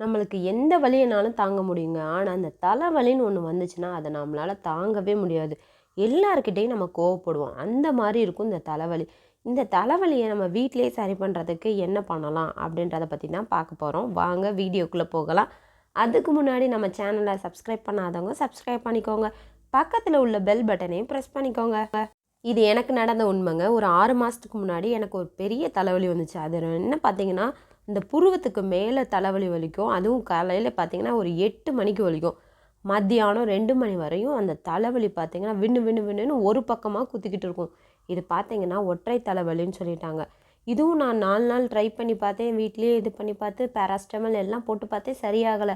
நம்மளுக்கு எந்த வலியினாலும் தாங்க முடியுங்க. ஆனால் அந்த தலைவலின்னு ஒன்று வந்துச்சுன்னா அதை நம்மளால் தாங்கவே முடியாது. எல்லாருக்கிட்டேயும் நம்ம கோவப்படுவோம். அந்த மாதிரி இருக்கும் இந்த தலைவலி. இந்த தலைவலியை நம்ம வீட்டிலேயே சரி பண்ணுறதுக்கு என்ன பண்ணலாம் அப்படின்றத பற்றி தான் பார்க்க போகிறோம் வாங்க வீடியோக்குள்ளே போகலாம். அதுக்கு முன்னாடி நம்ம சேனலை சப்ஸ்கிரைப் பண்ணாதவங்க சப்ஸ்கிரைப் பண்ணிக்கோங்க. பக்கத்தில் உள்ள பெல் பட்டனையும் ப்ரெஸ் பண்ணிக்கோங்க. இது எனக்கு நடந்த உண்மைங்க. ஒரு ஆறு மாதத்துக்கு முன்னாடி எனக்கு ஒரு பெரிய தலைவலி வந்துச்சு. அது என்ன பார்த்தீங்கன்னா இந்த புருவத்துக்கு மேலே தலைவலி வலிக்கும். அதுவும் காலையில் பார்த்தீங்கன்னா ஒரு எட்டு மணிக்கு வலிக்கும். மத்தியானம் ரெண்டு மணி வரையும் அந்த தலைவலி பார்த்தீங்கன்னா விண்ணு விண்ணு விண்ணுன்னு ஒரு பக்கமாக குத்திக்கிட்டு இருக்கும். இது பார்த்தீங்கன்னா ஒற்றை தலைவலின்னு சொல்லிட்டாங்க. இதுவும் நான் நாலு நாள் ட்ரை பண்ணி பார்த்தேன். வீட்லேயே இது பண்ணி பார்த்து பேராஸ்டமல் எல்லாம் போட்டு பார்த்தேன் சரியாகலை.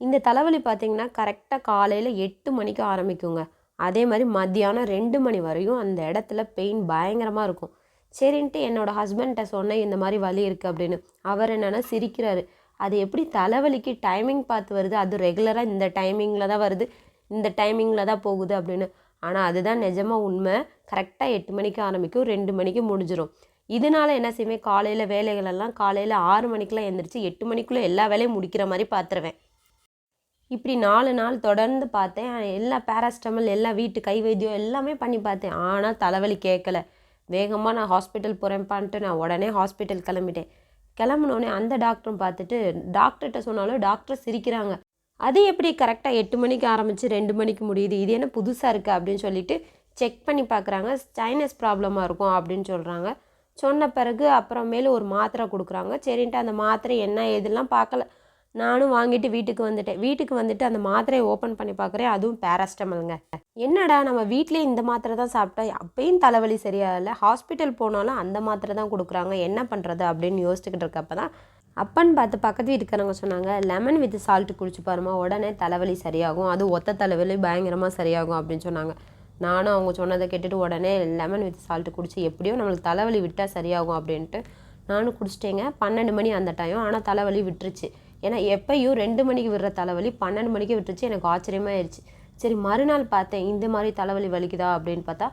இந்த தலைவலி பார்த்தீங்கன்னா கரெக்டாக காலையில் எட்டு மணிக்கு ஆரம்பிக்குங்க. அதே மாதிரி மத்தியானம் ரெண்டு மணி வரையும் அந்த இடத்துல பெயின் பயங்கரமாக இருக்கும். சரின்ட்டு என்னோடய ஹஸ்பண்ட்ட சொன்னேன் இந்த மாதிரி வலி இருக்குது அப்படின்னு. அவர் என்னென்னா சிரிக்கிறாரு. அது எப்படி தலைவலிக்கு டைமிங் பார்த்து வருது? அது ரெகுலராக இந்த டைமிங்கில் தான் வருது. இந்த டைமிங்கில் தான் போகுது அப்படின்னு. ஆனால் அதுதான் நிஜமாக உண்மை. கரெக்டாக எட்டு மணிக்கு ஆரம்பிக்கும் ரெண்டு மணிக்கு முடிஞ்சிடும் இதனால என்ன செய்வேன்? காலையில் வேலைகளெல்லாம் காலையில் ஆறு மணிக்கெலாம் எழுந்திரிச்சு எட்டு மணிக்குள்ளே எல்லா வேலையும் முடிக்கிற மாதிரி பார்த்துருவேன் இப்படி நாலு நாள் தொடர்ந்து பார்த்தேன். எல்லா பேராஸ்டமல் எல்லா வீட்டு கை வைத்தியம் எல்லாமே பண்ணி பார்த்தேன். ஆனால் தலைவலி கேட்கல வேகமாக நான் ஹாஸ்பிட்டல் போகிறேன்ப்பான்ட்டு நான் உடனே ஹாஸ்பிட்டல் கிளம்பிட்டேன். கிளம்புனோடனே அந்த டாக்டரும் பார்த்துட்டு டாக்டர்கிட்ட சொன்னாலும் டாக்டர் சிரிக்கிறாங்க. அது எப்படி கரெக்டாக எட்டு மணிக்கு ஆரம்பித்து ரெண்டு மணிக்கு முடியுது? இது என்ன புதுசாக இருக்குது அப்படின்னு சொல்லிட்டு செக் பண்ணி பார்க்குறாங்க. சைனஸ் ப்ராப்ளமாக இருக்கும் அப்படின்னு சொல்கிறாங்க சொன்ன பிறகு அப்புறமேலு ஒரு மாத்திரை கொடுக்குறாங்க. சரின்ட்டு அந்த மாத்திரை என்ன ஏதுலாம் பார்க்கல. நானும் வாங்கிட்டு வீட்டுக்கு வந்துட்டேன். வீட்டுக்கு வந்துட்டு அந்த மாத்திரையை ஓப்பன் பண்ணி பார்க்குறேன். அதுவும் பேராஸ்டமல்ங்க என்னடா நம்ம வீட்டிலே இந்த மாத்திரை தான் சாப்பிட்டா? அப்பயும் தலைவலி சரியாகல ஹாஸ்பிட்டல் போனாலும் அந்த மாத்திரை தான் கொடுக்குறாங்க. என்ன பண்ணுறது அப்படின்னு யோசிச்சுக்கிட்டு இருக்கப்ப தான் அப்பன்னு பார்த்து பக்கத்து வீட்டுக்காரங்க சொன்னாங்க லெமன் வித் சால்ட் குடிச்சு பாருமா உடனே தலைவலி சரியாகும். அது ஒத்த தலைவலி பயங்கரமாக சரியாகும் அப்படின்னு சொன்னாங்க. நானும் அவங்க சொன்னதை கேட்டுட்டு உடனே லெமன் வித் சால்ட் குடிச்சு எப்படியோ நம்மளுக்கு தலைவலி விட்டால் சரியாகும் அப்படின்ட்டு நானும் குடிச்சிட்டேங்க. பன்னெண்டு மணி அந்த டைம் ஆனால் தலைவலி விட்டுருச்சு. ஏன்னா எப்பயும் ரெண்டு மணிக்கு விடுற தலைவலி பன்னெண்டு மணிக்கு விட்டுருச்சு. எனக்கு ஆச்சரியமாயிருச்சு. சரி மறுநாள் பார்த்தேன் இந்த மாதிரி தலைவலி வலிக்குதா அப்படின்னு பார்த்தா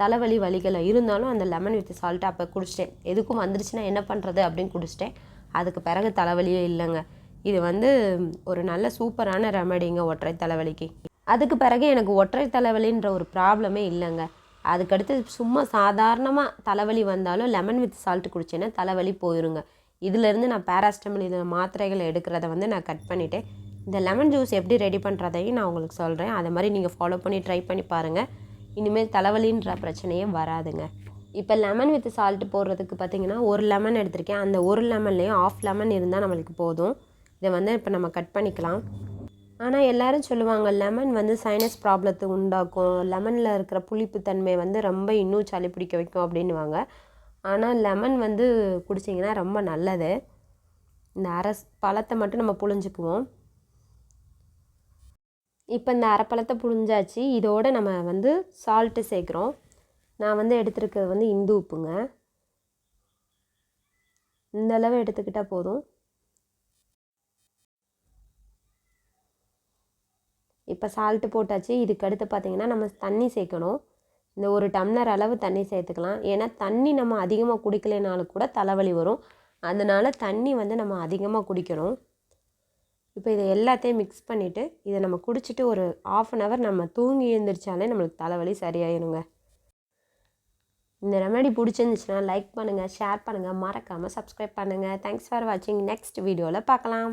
தலைவலி வலிக்கலை இருந்தாலும் அந்த லெமன் வித் சால்ட்டை அப்போ குடிச்சிட்டேன். எதுக்கும் வந்துருச்சுன்னா என்ன பண்ணுறது அப்படின்னு குடிச்சிட்டேன். அதுக்கு பிறகு தலைவலியே இல்லைங்க. இது வந்து ஒரு நல்ல சூப்பரான ரெமடிங்க ஒற்றை தலைவலிக்கு. அதுக்கு பிறகு எனக்கு ஒற்றை தலைவலின்ற ஒரு ப்ராப்ளமே இல்லைங்க. அதுக்கடுத்து சும்மா சாதாரணமாக தலைவலி வந்தாலும் லெமன் வித் சால்ட் குடிச்சேன்னா தலைவலி போயிருங்க. இதிலேருந்து நான் பேராஸ்டமல் இதில் மாத்திரைகள் எடுக்கிறத வந்து நான் கட் பண்ணிட்டேன். இந்த லெமன் ஜூஸ் எப்படி ரெடி பண்ணுறதையும் நான் உங்களுக்கு சொல்கிறேன் அதை மாதிரி நீங்கள் ஃபாலோ பண்ணி ட்ரை பண்ணி பாருங்கள் இனிமேல் தலைவலின்ற பிரச்சனையே வராதுங்க. இப்போ லெமன் வித் சால்ட் போடுறதுக்கு பார்த்தீங்கன்னா ஒரு லெமன் எடுத்திருக்கேன். அந்த ஒரு லெமன்லேயும் ஆஃப் லெமன் இருந்தால் நம்மளுக்கு போதும். இதை வந்து இப்போ நம்ம கட் பண்ணிக்கலாம். ஆனால் எல்லோரும் சொல்லுவாங்க லெமன் வந்து சைனஸ் ப்ராப்ளத்தை உண்டாக்கும். லெமனில் இருக்கிற புளிப்பு தன்மை வந்து ரொம்ப இன்னும் சளி பிடிக்க வைக்கும் அப்படின்னுவாங்க. ஆனால் லெமன் வந்து குடிச்சிங்கன்னா ரொம்ப நல்லது. இந்த அரஸ் பழத்தை மட்டும் நம்ம புழிஞ்சுக்குவோம். இப்போ இந்த அரைப்பழத்தை புழிஞ்சாச்சு. இதோடு நம்ம வந்து சால்ட்டு சேர்க்குறோம். நான் வந்து எடுத்துருக்கிறது வந்து இந்து உப்புங்க. இந்த அளவு எடுத்துக்கிட்டால் போதும். இப்போ சால்ட்டு போட்டாச்சு. இதுக்கு அடுத்து பார்த்திங்கன்னா நம்ம தண்ணி சேர்க்கணும். இந்த ஒரு டம்ளர் அளவு தண்ணி சேர்த்துக்கலாம். ஏன்னா தண்ணி நம்ம அதிகமாக குடிக்கலைனாலும் கூட தலைவலி வரும். அதனால் தண்ணி வந்து நம்ம அதிகமாக குடிக்கணும். இப்போ இதை எல்லாத்தையும் மிக்ஸ் பண்ணிவிட்டு இதை நம்ம குடிச்சிட்டு ஒரு ஆஃப் அன் ஹவர் நம்ம தூங்கி எழுந்திரிச்சாலே நம்மளுக்கு தலைவலி சரியாயிருங்க. இந்த ரெமெடி பிடிச்சிருந்துச்சுன்னா லைக் பண்ணுங்கள் ஷேர் பண்ணுங்கள் மறக்காமல் சப்ஸ்கிரைப் பண்ணுங்கள் தேங்க்ஸ் ஃபார் வாட்சிங் நெக்ஸ்ட் வீடியோவில் பார்க்கலாம்.